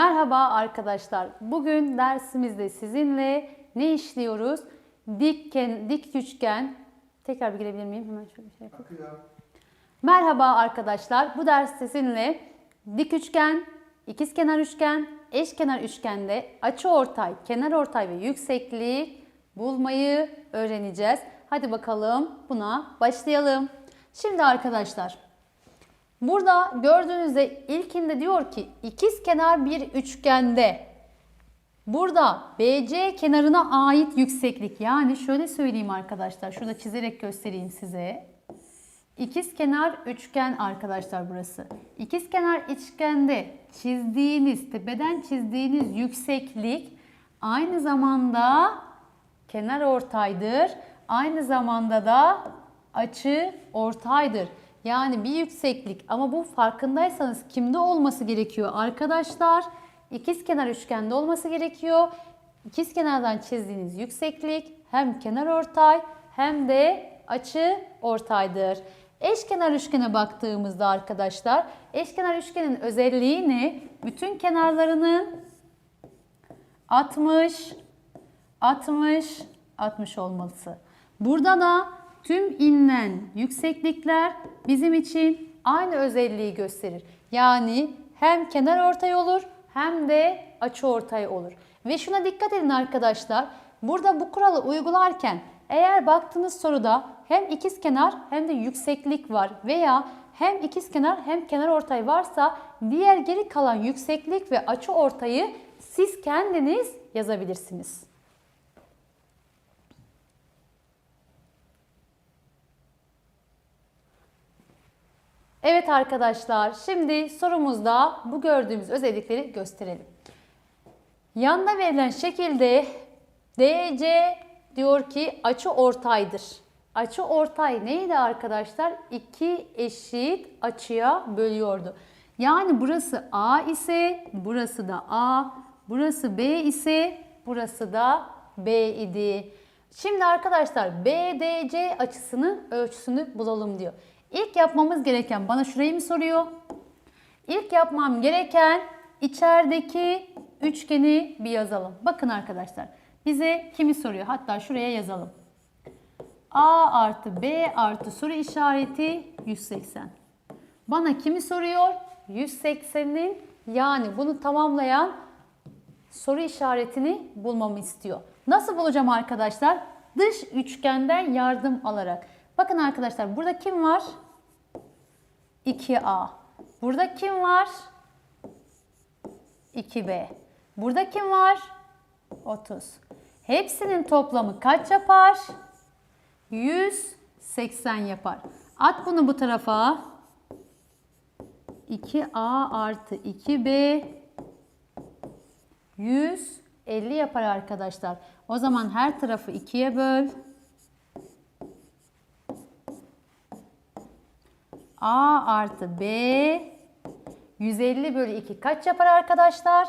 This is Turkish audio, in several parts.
Merhaba arkadaşlar. Bugün dersimizde sizinle ne işliyoruz? Dik, dik üçgen. Tekrar bir girebilir miyim? Hemen şöyle bir şey yapayım. Merhaba arkadaşlar. Bu ders sizinle dik üçgen, ikizkenar üçgen, eşkenar üçgende açıortay, kenarortay ve yüksekliği bulmayı öğreneceğiz. Hadi bakalım buna başlayalım. Şimdi arkadaşlar burada gördüğünüzde ilkinde diyor ki ikizkenar bir üçgende Burada BC kenarına ait yükseklik yani şöyle söyleyeyim arkadaşlar şurada çizerek göstereyim size. İkizkenar üçgen arkadaşlar burası. İkizkenar üçgende çizdiğiniz, tepeden çizdiğiniz yükseklik aynı zamanda kenar ortaydır. Aynı zamanda da açı ortaydır. Yani bir yükseklik ama bu farkındaysanız kimde olması gerekiyor arkadaşlar? İkizkenar üçgende olması gerekiyor. İkizkenardan çizdiğiniz yükseklik hem kenar ortay hem de açı ortaydır. Eşkenar üçgene baktığımızda arkadaşlar, eşkenar üçgenin özelliği ne? Bütün kenarlarının 60, 60, 60 olması. Burada da tüm inlen yükseklikler bizim için aynı özelliği gösterir. Yani hem kenar ortay olur hem de açı ortay olur. Ve şuna dikkat edin arkadaşlar. Burada bu kuralı uygularken eğer baktığınız soruda hem ikizkenar hem de yükseklik var veya hem ikizkenar hem kenar ortay varsa diğer geri kalan yükseklik ve açı ortayı siz kendiniz yazabilirsiniz. Evet arkadaşlar, şimdi sorumuzda bu gördüğümüz özellikleri gösterelim. Yanda verilen şekilde DC diyor ki açı ortaydır. Açı ortay neydi arkadaşlar? İki eşit açıya bölüyordu. Yani burası A ise burası da A, burası B ise burası da B idi. Şimdi arkadaşlar BDC açısının ölçüsünü bulalım diyor. İlk yapmamız gereken bana şurayı mı soruyor? İlk yapmam gereken içerideki üçgeni bir yazalım. Bakın arkadaşlar bize kimi soruyor? Hatta şuraya yazalım. A artı B artı soru işareti 180. Bana kimi soruyor? 180'in yani bunu tamamlayan soru işaretini bulmamı istiyor. Nasıl bulacağım arkadaşlar? Dış üçgenden yardım alarak. Bakın arkadaşlar burada kim var? 2A. Burada kim var? 2B. Burada kim var? 30. Hepsinin toplamı kaç yapar? 180 yapar. At bunu bu tarafa. 2A artı 2B 150 yapar arkadaşlar. O zaman her tarafı 2'ye böl. A artı B 150 bölü 2 kaç yapar arkadaşlar?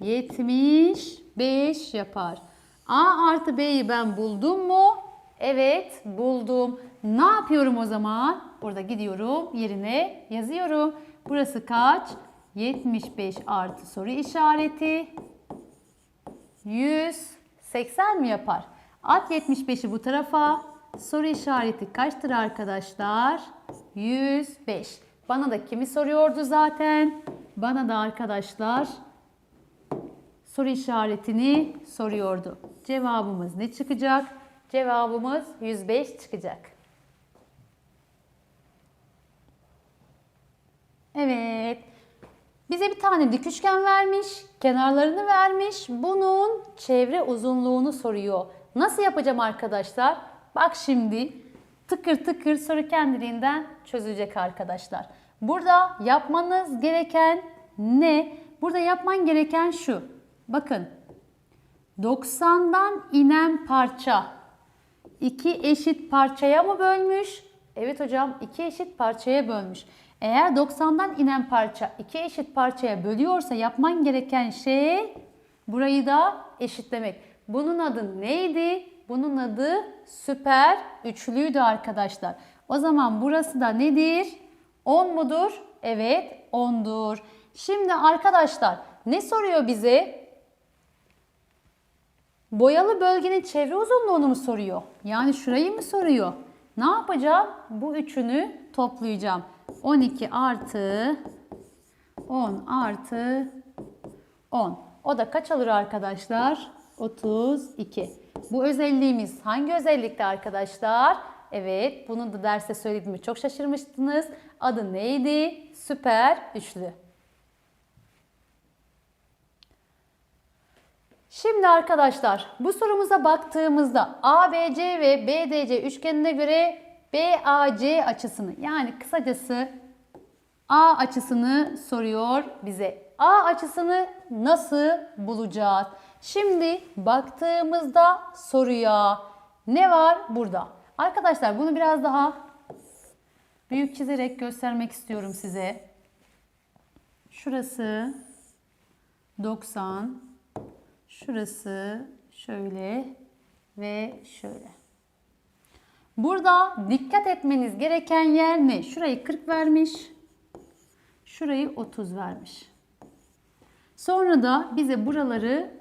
75 yapar. A artı B'yi ben buldum mu? Evet buldum. Ne yapıyorum o zaman? Burada gidiyorum yerine yazıyorum. Burası kaç? 75 artı soru işareti. 180 mi yapar? At 75'i bu tarafa. Soru işareti kaçtır arkadaşlar? 105. Bana da kimi soruyordu zaten? Bana da arkadaşlar soru işaretini soruyordu. Cevabımız ne çıkacak? Cevabımız 105 çıkacak. Evet. Bize bir tane dik üçgen vermiş, kenarlarını vermiş. Bunun çevre uzunluğunu soruyor. Nasıl yapacağım arkadaşlar? Bak şimdi tıkır tıkır soru kendiliğinden çözülecek arkadaşlar. Burada yapmanız gereken ne? Burada yapman gereken şu. Bakın 90'dan inen parça iki eşit parçaya mı bölmüş? Evet hocam iki eşit parçaya bölmüş. Eğer 90'dan inen parça iki eşit parçaya bölüyorsa yapman gereken şey burayı da eşitlemek. Bunun adı neydi? Bunun adı süper üçlüydü arkadaşlar. O zaman burası da nedir? 10 mudur? Evet 10'dur. Şimdi arkadaşlar ne soruyor bize? Boyalı bölgenin çevre uzunluğunu mu soruyor? Yani şurayı mı soruyor? Ne yapacağım? Bu üçünü toplayacağım. 12 artı 10 artı 10. O da kaç alır arkadaşlar? 32. Bu özelliğimiz hangi özellikte arkadaşlar? Evet, bunu da derste söylediğimi çok şaşırmıştınız. Adı neydi? Süper üçlü. Şimdi arkadaşlar bu sorumuza baktığımızda ABC ve BDC üçgenine göre BAC açısını yani kısacası A açısını soruyor bize. A açısını nasıl bulacağız? Şimdi baktığımızda soruya ne var burada? Arkadaşlar bunu biraz daha büyük çizerek göstermek istiyorum size. Şurası 90, şurası şöyle ve şöyle. Burada dikkat etmeniz gereken yer ne? Şurayı 40 vermiş. Şurayı 30 vermiş. Sonra da bize buraları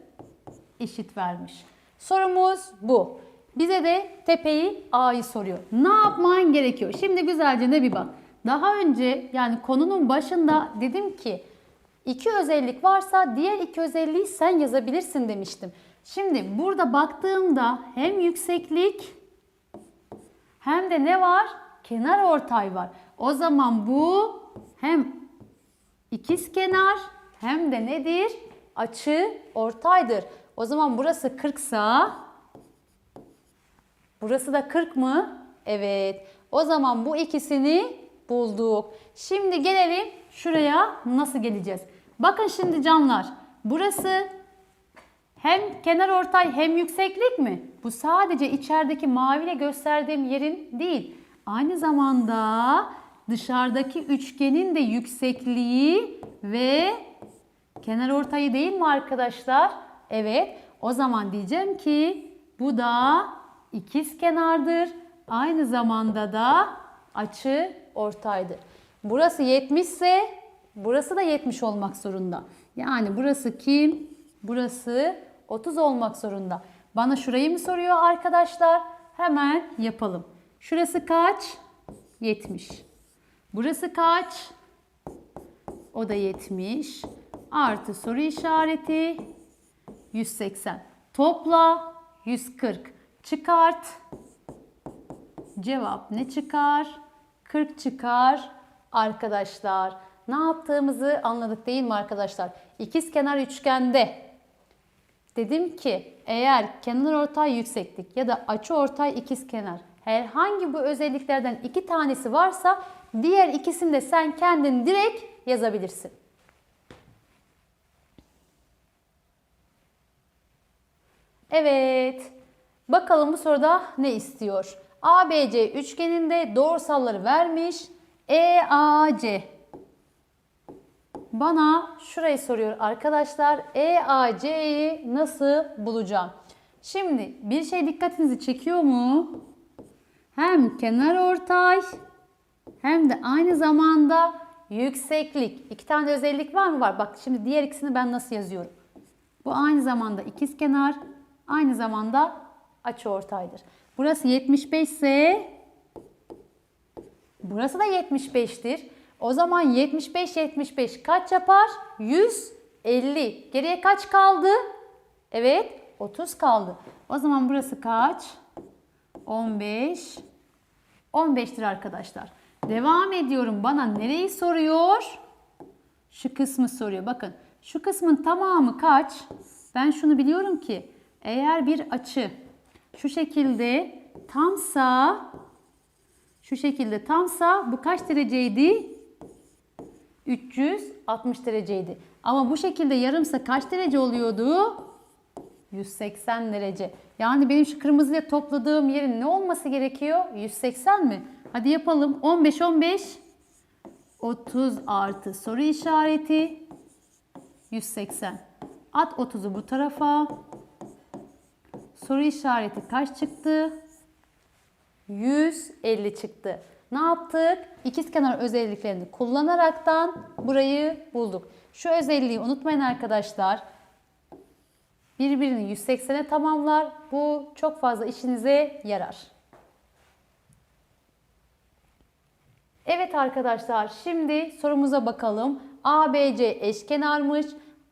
eşit vermiş. Sorumuz bu. Bize de tepeyi A'yı soruyor. Ne yapman gerekiyor? Şimdi güzelce ne bir bak. Daha önce yani konunun başında dedim ki iki özellik varsa diğer iki özelliği sen yazabilirsin demiştim. Şimdi burada baktığımda hem yükseklik hem de ne var? Kenar ortay var. O zaman bu hem ikiz kenar hem de nedir? Açı ortaydır. O zaman burası 40 sa burası da 40 mı? Evet. O zaman bu ikisini bulduk. Şimdi gelelim şuraya nasıl geleceğiz? Bakın şimdi canlar. Burası hem kenar ortay hem yükseklik mi? Bu sadece içerideki maviyle gösterdiğim yerin değil. Aynı zamanda dışarıdaki üçgenin de yüksekliği ve kenar ortayı değil mi arkadaşlar? Evet. O zaman diyeceğim ki bu da ikiz kenardır. Aynı zamanda da açı ortaydır. Burası 70 ise burası da 70 olmak zorunda. Yani burası kim? Burası 30 olmak zorunda. Bana şurayı mı soruyor arkadaşlar? Hemen yapalım. Şurası kaç? 70. Burası kaç? O da 70. Artı soru işareti 180. Topla 140. Çıkart. Cevap ne çıkar? 40 çıkar arkadaşlar. Ne yaptığımızı anladık değil mi arkadaşlar? İkiz kenar üçgende dedim ki eğer kenar ortay yükseklik ya da açı ortay ikiz kenar herhangi bu özelliklerden iki tanesi varsa diğer ikisini de sen kendin direkt yazabilirsin. Evet. Bakalım bu soruda ne istiyor? ABC üçgeninde doğrusalları vermiş. EAC. Bana şurayı soruyor arkadaşlar. EAC'yi nasıl bulacağım? Şimdi bir şey dikkatinizi çekiyor mu? Hem kenar ortay hem de aynı zamanda yükseklik. İki tane özellik var mı? Var. Bak şimdi diğer ikisini ben nasıl yazıyorum? Bu aynı zamanda ikiz kenar, aynı zamanda açı ortaydır. Burası 75 ise burası da 75'tir. O zaman 75 75 kaç yapar? 150. Geriye kaç kaldı? Evet, 30 kaldı. O zaman burası kaç? 15. 15'tir arkadaşlar. Devam ediyorum. Bana nereyi soruyor? Şu kısmı soruyor. Bakın şu kısmın tamamı kaç? Ben şunu biliyorum ki eğer bir açı şu şekilde tamsa şu şekilde tamsa bu kaç dereceydi? 360 dereceydi. Ama bu şekilde yarımsa kaç derece oluyordu? 180 derece. Yani benim şu kırmızıyla topladığım yerin ne olması gerekiyor? 180 mi? Hadi yapalım. 15 15 30 artı soru işareti 180. At 30'u bu tarafa. Soru işareti kaç çıktı? 150 çıktı. Ne yaptık? İkizkenar özelliklerini kullanaraktan burayı bulduk. Şu özelliği unutmayın arkadaşlar. Birbirini 180'e tamamlar. Bu çok fazla işinize yarar. Evet arkadaşlar şimdi sorumuza bakalım. ABC eşkenarmış.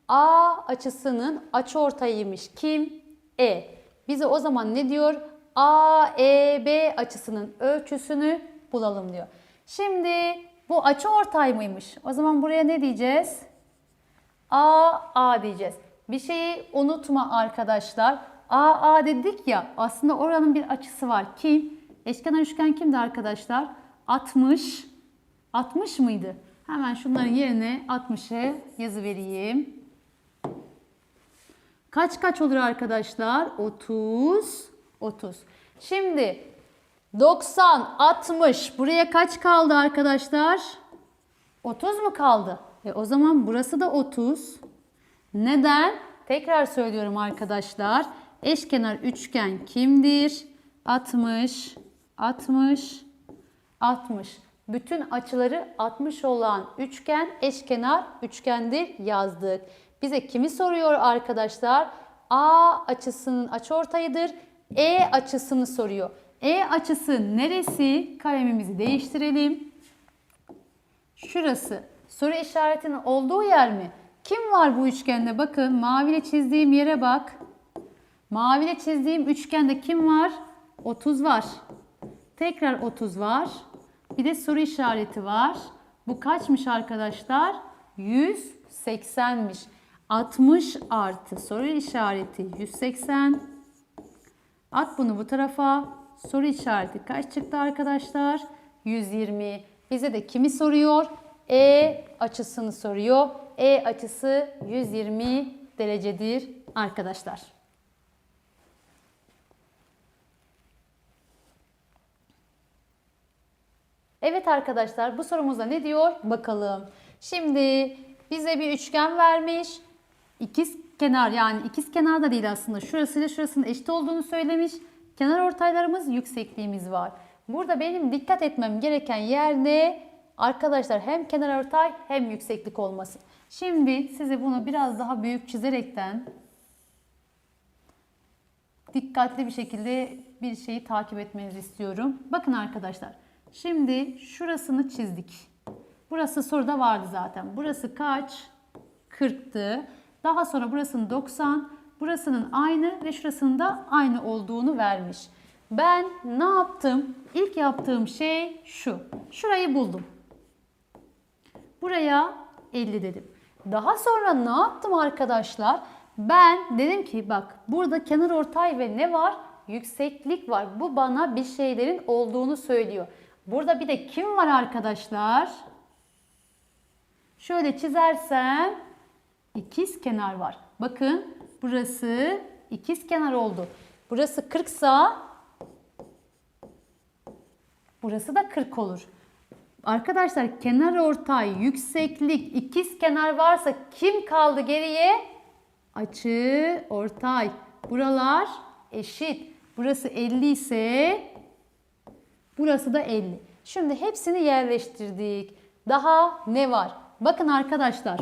A açısının açıortayıymış. Kim? E. Bize o zaman ne diyor? AEB açısının ölçüsünü bulalım diyor. Şimdi bu açıortay mıymış? O zaman buraya ne diyeceğiz? A, A diyeceğiz. Bir şeyi unutma arkadaşlar. A, A dedik ya aslında oranın bir açısı var. Kim? Eşkenar üçgen kimdi arkadaşlar? 60. 60 mıydı? Hemen şunların yerine 60'ı yazı vereyim. Kaç kaç olur arkadaşlar? 30. 30. Şimdi 90, 60. Buraya kaç kaldı arkadaşlar? 30 mu kaldı? E o zaman burası da 30. Neden? Tekrar söylüyorum arkadaşlar. Eşkenar üçgen kimdir? 60, 60, 60. Bütün açıları 60 olan üçgen eşkenar üçgendir yazdık. Bize kimi soruyor arkadaşlar? A açısının açıortayıdır. E açısını soruyor. E açısı neresi? Kalemimizi değiştirelim. Şurası. Soru işaretinin olduğu yer mi? Kim var bu üçgende? Bakın maviyle çizdiğim yere bak. Maviyle çizdiğim üçgende kim var? 30 var. Tekrar 30 var. Bir de soru işareti var. Bu kaçmış arkadaşlar? 180'miş. 60 artı soru işareti 180. At bunu bu tarafa. Soru işareti kaç çıktı arkadaşlar? 120. Bize de kimi soruyor? E açısını soruyor. E açısı 120 derecedir arkadaşlar. Evet arkadaşlar bu sorumuzda ne diyor? Bakalım. Şimdi bize bir üçgen vermiş. İkiz kenar yani ikiz kenar da değil aslında. Şurasıyla şurasının eşit olduğunu söylemiş. Kenar ortaylarımız yüksekliğimiz var. Burada benim dikkat etmem gereken yer ne? Arkadaşlar hem kenar ortay hem yükseklik olması. Şimdi size bunu biraz daha büyük çizerekten dikkatli bir şekilde bir şeyi takip etmenizi istiyorum. Bakın arkadaşlar. Şimdi şurasını çizdik. Burası soruda vardı zaten. Burası kaç? 40'tı. Daha sonra burasının 90, burasının aynı ve şurasının da aynı olduğunu vermiş. Ben ne yaptım? İlk yaptığım şey şu. Şurayı buldum. Buraya 50 dedim. Daha sonra ne yaptım arkadaşlar? Ben dedim ki bak burada kenar ortay ve ne var? Yükseklik var. Bu bana bir şeylerin olduğunu söylüyor. Burada bir de kim var arkadaşlar? Şöyle çizersem ikiz kenar var. Bakın burası ikiz kenar oldu. Burası 40 sa burası da 40 olur. Arkadaşlar kenar ortay, yükseklik, ikiz kenar varsa kim kaldı geriye? Açı, ortay. Buralar eşit. Burası 50 ise burası da 50. Şimdi hepsini yerleştirdik. Daha ne var? Bakın arkadaşlar.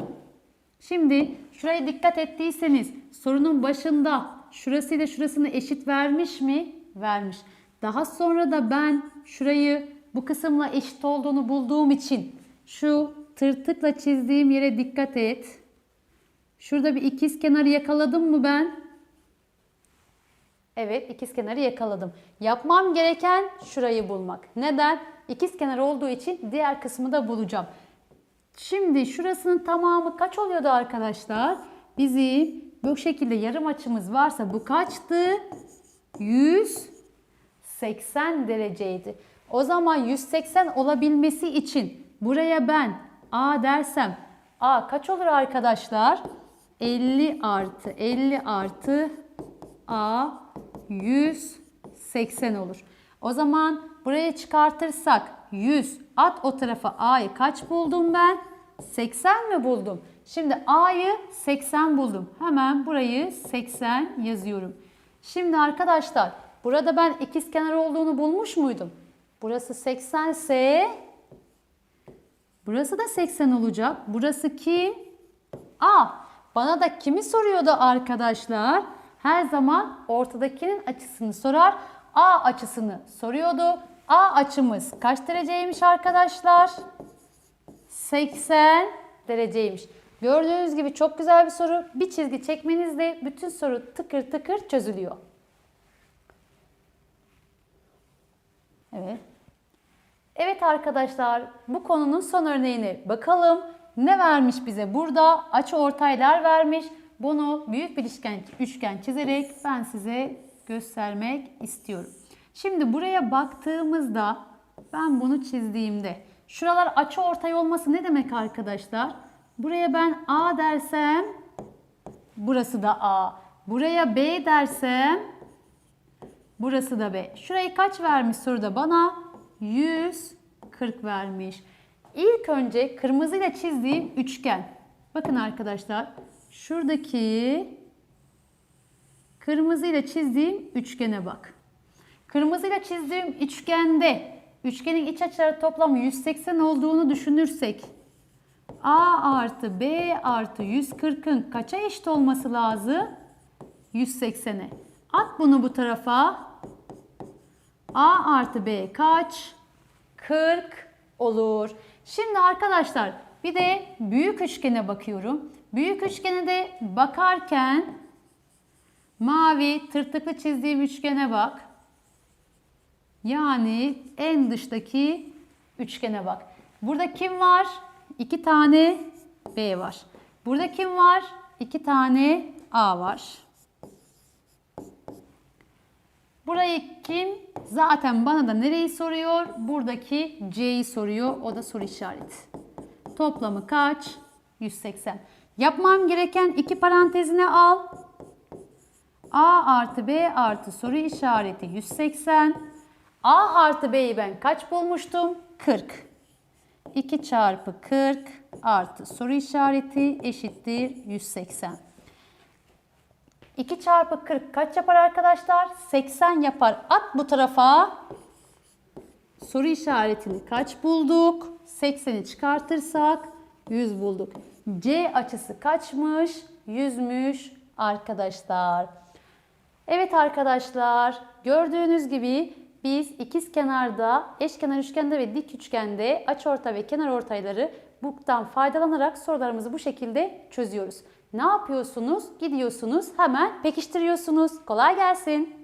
Şimdi şuraya dikkat ettiyseniz sorunun başında şurasıyla şurasını eşit vermiş mi? Vermiş. Daha sonra da ben şurayı bu kısımla eşit olduğunu bulduğum için şu tırtıkla çizdiğim yere dikkat et. Şurada bir ikiz kenarı yakaladım mı ben? Evet ikiz kenarı yakaladım. Yapmam gereken şurayı bulmak. Neden? İkiz kenar olduğu için diğer kısmı da bulacağım. Şimdi şurasının tamamı kaç oluyordu arkadaşlar? Bizim bu şekilde yarım açımız varsa bu kaçtı? 180 dereceydi. O zaman 180 olabilmesi için buraya ben A dersem A kaç olur arkadaşlar? 50 artı 50 artı A 180 olur. O zaman buraya çıkartırsak 100 at o tarafa A'yı kaç buldum ben? 80 mi buldum? Şimdi A'yı 80 buldum. Hemen burayı 80 yazıyorum. Şimdi arkadaşlar burada ben ikizkenar olduğunu bulmuş muydum? Burası 80 ise burası da 80 olacak. Burası kim? A. Bana da kimi soruyordu arkadaşlar? Her zaman ortadakinin açısını sorar. A açısını soruyordu. A açımız kaç dereceymiş arkadaşlar? 80 dereceymiş. Gördüğünüz gibi çok güzel bir soru. Bir çizgi çekmenizle bütün soru tıkır tıkır çözülüyor. Evet. Evet arkadaşlar bu konunun son örneğine bakalım. Ne vermiş bize burada? Açı ortaylar vermiş. Bunu büyük bir üçgen, üçgen çizerek ben size göstermek istiyorum. Şimdi buraya baktığımızda ben bunu çizdiğimde şuralar açı ortay olması ne demek arkadaşlar? Buraya ben A dersem burası da A. Buraya B dersem Burası da B. Şurayı kaç vermiş soruda bana? 140 vermiş. İlk önce kırmızıyla çizdiğim üçgen. Bakın arkadaşlar. Şuradaki kırmızıyla çizdiğim üçgene bak. Kırmızıyla çizdiğim üçgende üçgenin iç açıları toplamı 180 olduğunu düşünürsek A artı B artı 140'ın kaça eşit olması lazım? 180'e. At bunu bu tarafa. A artı B kaç? 40 olur. Şimdi arkadaşlar bir de büyük üçgene bakıyorum. Büyük üçgene de bakarken mavi tırtıklı çizdiğim üçgene bak. Yani en dıştaki üçgene bak. Burada kim var? İki tane B var. Burada kim var? İki tane A var. Burayı kim? Zaten bana da nereyi soruyor? Buradaki C'yi soruyor. O da soru işareti. Toplamı kaç? 180. Yapmam gereken iki parantezine al. A artı B artı soru işareti 180. A artı B'yi ben kaç bulmuştum? 40. 2 çarpı 40 artı soru işareti eşittir 180. 2 çarpı 40 kaç yapar arkadaşlar? 80 yapar. At bu tarafa. Soru işaretini kaç bulduk? 80'i çıkartırsak 100 bulduk. C açısı kaçmış? 100'müş arkadaşlar. Evet arkadaşlar gördüğünüz gibi biz ikiz kenarda, eşkenar üçgende ve dik üçgende açıortay ve kenar ortayları BUK'tan faydalanarak sorularımızı bu şekilde çözüyoruz. Ne yapıyorsunuz? Gidiyorsunuz hemen pekiştiriyorsunuz. Kolay gelsin.